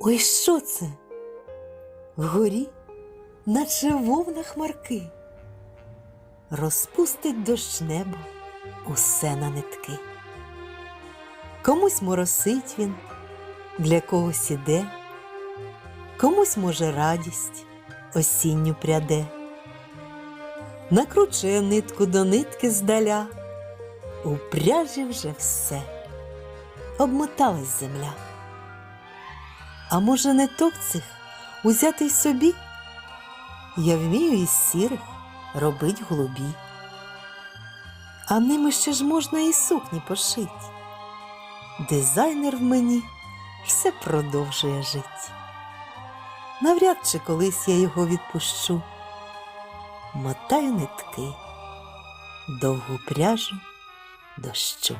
Ой, що це? Вгорі, наче вовна хмарки, розпустить дощ небо усе на нитки. Комусь моросить він, для когось іде, комусь може радість осінню пряде. Накручує нитку до нитки здаля, у пряжі вже все, обмоталась земля. А може, не ток цих узятий собі? Я вмію із сірих робить голубі. А ними ще ж можна і сукні пошить. Дизайнер в мені все продовжує жить. Навряд чи колись я його відпущу. Мотаю нитки, довгу пряжу дощу.